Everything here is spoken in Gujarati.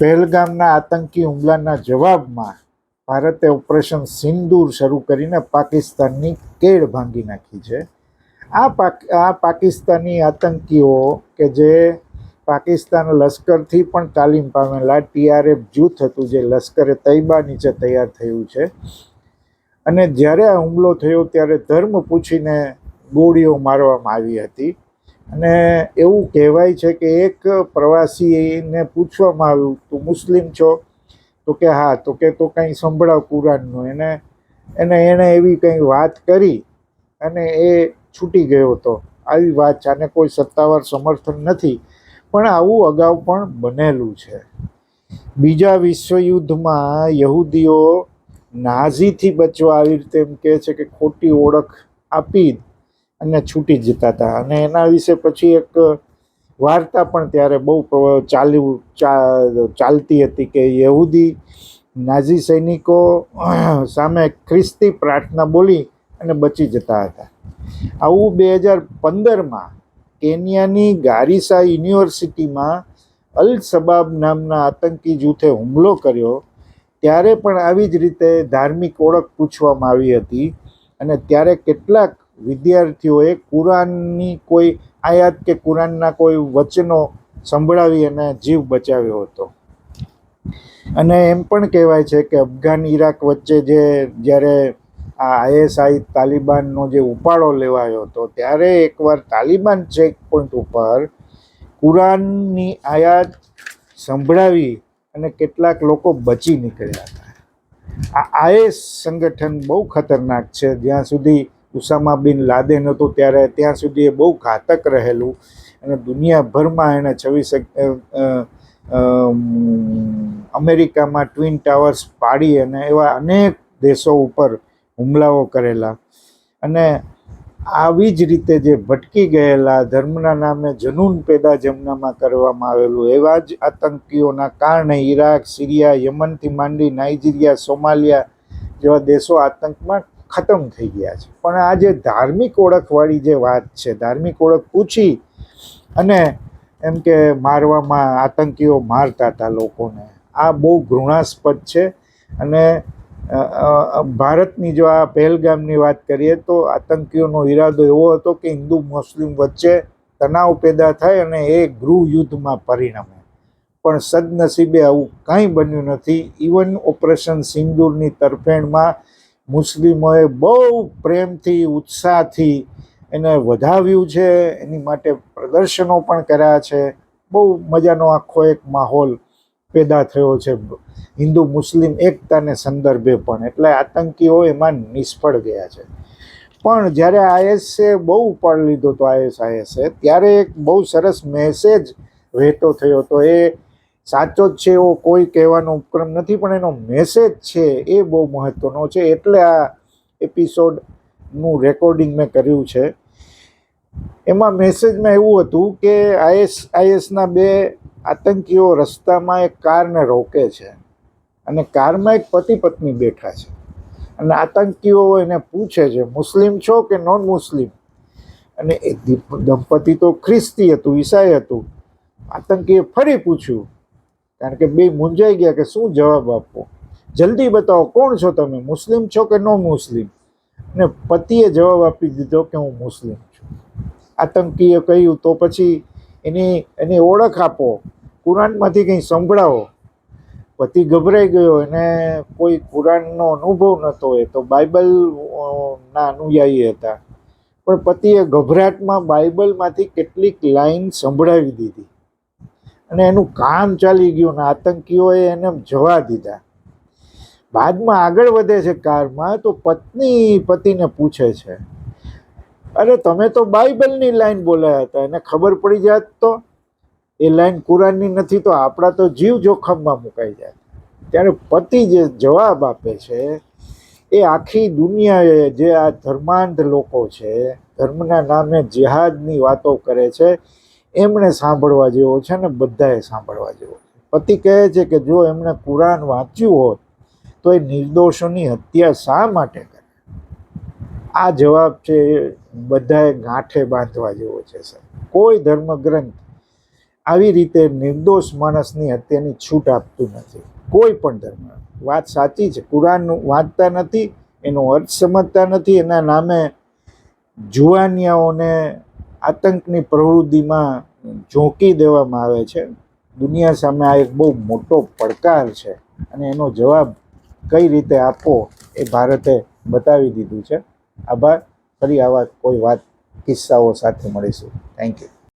પહેલગામના આતંકી હુમલાના જવાબમાં ભારતે ઓપરેશન સિંદૂર શરૂ કરીને પાકિસ્તાનની કેડ ભાંગી નાખી છે. આ પાક, આ પાકિસ્તાની આતંકીઓ કે જે પાકિસ્તાન લશ્કરથી પણ તાલીમ પામેલા ટીઆરએફ જૂથ હતું, જે લશ્કરે તૈબા નીચે તૈયાર થયું છે. અને જ્યારે આ હુમલો થયો, ત્યારે ધર્મ પૂછીને ગોળીઓ મારવામાં આવી હતી. અને એવું કહેવાય છે કે એક પ્રવાસીને પૂછવામાં આવ્યું, તું મુસ્લિમ છો? તો કે, હા. તો કે, તો કંઈ સંભળાવ કુરાનનું. એને એને, એણે એવી કંઈ વાત કરી અને એ છૂટી ગયો હતો. આવી વાત છે, આને કોઈ સત્તાવાર સમર્થન નથી. પણ આવું અગાઉ પણ બનેલું છે. બીજા વિશ્વયુદ્ધમાં યહૂદીઓ નાઝીથી બચવા આવી રીતે એમ કહે છે કે ખોટી ઓળખ આપી અને છૂટી જતા હતા. અને એના વિશે પછી એક વાર્તા પણ ત્યારે બહુ ચાલ્યું ચાલતી હતી કે યહૂદી નાઝી સૈનિકો સામે ખ્રિસ્તી પ્રાર્થના બોલી અને બચી જતા હતા. આવું બે હજાર પંદરમાં કેન્યાની ગારિસા યુનિવર્સિટીમાં અલ સબાબ નામના આતંકી જૂથે હુમલો કર્યો. ત્યારે પણ આવી જ રીતે ધાર્મિક ઓળખ પૂછવામાં આવી હતી અને ત્યારે કેટલાક વિદ્યાર્થીઓએ કુરાનની કોઈ આયાત કે કુરાનના કોઈ વચનો સંભળાવી અને જીવ બચાવ્યો હતો. અને એમ પણ કહેવાય છે કે અફઘાન ઈરાક વચ્ચે જે જ્યારે આ આઈએસઆઈ તાલિબાનનો જે ઉપાડો લેવાયો હતો, ત્યારે એકવાર તાલિબાન ચેક પોઈન્ટ ઉપર કુરાનની આયાત સંભળાવી અને કેટલાક લોકો બચી નીકળ્યા હતા. આ આઈએસ સંગઠન બહુ ખતરનાક છે. જ્યાં સુધી ઉસામા બિન લાદેન હતું ત્યારે ત્યાં સુધી એ બહુ ઘાતક રહેલું અને દુનિયાભરમાં એણે છવ્વીસ અમેરિકામાં ટ્વિન ટાવર્સ પાડી અને એવા અનેક દેશો ઉપર હુમલાઓ કરેલા. અને આવી જ રીતે જે ભટકી ગયેલા ધર્મના નામે જનૂન પેદા જમનામાં કરવામાં આવેલું, એવા જ આતંકીઓના કારણે ઈરાક, સિરિયા, યમનથી માંડી નાઇજીરિયા, સોમાલિયા જેવા દેશો આતંકમાં ખતમ થઈ ગયા છે. પણ આ જે ધાર્મિક ઓળખવાળી જે વાત છે, ધાર્મિક ઓળખ પૂછી અને એમ કે મારવામાં આતંકીઓ મારતા હતા લોકોને, આ બહુ ઘૃણાસ્પદ છે. અને ભારતની જો આ પહેલગામની વાત કરીએ તો આતંકીઓનો ઈરાદો એવો હતો કે હિન્દુ, મુસ્લિમ વચ્ચે તણાવ પેદા થાય અને એ ગૃહ યુદ્ધમાં પરિણમે. પણ સદનસીબે આવું કાંઈ બન્યું નથી. ઇવન ઓપરેશન સિંદૂરની તરફેણમાં મુસ્લિમોએ બહુ પ્રેમથી, ઉત્સાહથી એને વધાવ્યું છે. એની માટે પ્રદર્શનો પણ કર્યા છે. બહુ મજાનો આખો એક માહોલ પેદા થયો છે. હિન્દુ મુસ્લિમ એકતાને સંદર્ભે પણ. એટલે આતંકીઓ એમાં નિષ્ફળ ગયા છે. પણ જ્યારે આઈએસએ બહુ ઉપાડ લીધો હતો આઈએસઆઈએસે ત્યારે એક બહુ સરસ મેસેજ વહેતો થયો. હતો એ સાચો જ છે એવો કોઈ કહેવાનો ઉપક્રમ નથી, પણ એનો મેસેજ છે એ બહુ મહત્ત્વનો છે. એટલે આ એપિસોડનું રેકોર્ડિંગ મેં કર્યું છે. એમાં મેસેજમાં એવું હતું કે આઈએસ આઈએસના બે આતંકીઓ રસ્તામાં એક કારને રોકે છે અને કારમાં એક પતિ પત્ની બેઠા છે. અને આતંકીઓ એને પૂછે છે, મુસ્લિમ છો કે નોન મુસ્લિમ અને એ દીપ- દંપતી તો ખ્રિસ્તી હતું, ઈસાઈ હતું. આતંકીએ ફરી પૂછ્યું કારણ કે બે મૂંઝાઈ ગયા કે શું જવાબ આપવો? જલ્દી બતાવો કોણ છો તમે? મુસ્લિમ છો કે નો મુસ્લિમ? ને પતિએ જવાબ આપી દીધો કે હું મુસ્લિમ છું. આતંકીએ કહ્યું તો પછી એની એની ઓળખ આપો. કુરાનમાંથી કંઈ સંભળાવો. પતિ ગભરાઈ ગયો. એને કોઈ કુરાનનો અનુભવ નહોતો એ તો બાઇબલ અ, ના અનુયાયી હતા. પણ પતિએ ગભરાટમાં બાઇબલમાંથી કેટલીક લાઈન સંભળાવી દીધી. અને એનું કામ ચાલી ગયું ને આતંકીઓએ એને જવા દીધા. બાદમાં આગળ વધે છે કારમાં તો પત્ની પતિને પૂછે છે, અરે તમે તો બાઇબલની લાઈન બોલાયા હતા, એને ખબર પડી જાત તો? એ લાઈન કુરાનની નથી તો આપણા તો જીવ જોખમમાં મુકાઈ જાય. ત્યારે પતિ જે જવાબ આપે છે, એ આખી દુનિયાએ જે આ ધર્માંધ લોકો છે, ધર્મના નામે જિહાદની વાતો કરે છે એમણે સાંભળવા જેવો છે ને બધાએ સાંભળવા જેવો છે. પતિ કહે છે કે જો એમણે કુરાન વાંચ્યું હોત, તો એ નિર્દોષોની હત્યા શા માટે કરે? આ જવાબ છે બધાએ ગાંઠે બાંધવા જેવો છે સર કોઈ ધર્મગ્રંથ આવી રીતે નિર્દોષ માણસની હત્યાની છૂટ આપતું નથી. કોઈ પણ ધર્મ. વાત સાચી છે. કુરાન વાંચતા નથી, એનો અર્થ સમજતા નથી. એના નામે જુવાનિયાઓને આતંકની પ્રવૃત્તિમાં ઝોંકી દેવામાં આવે છે. દુનિયા સામે આ એક બહુ મોટો પડકાર છે અને એનો જવાબ કઈ રીતે આપવો એ ભારતે બતાવી દીધું છે. આભાર. ફરી આવા કોઈ વાત, કિસ્સાઓ સાથે મળીશું. Thank you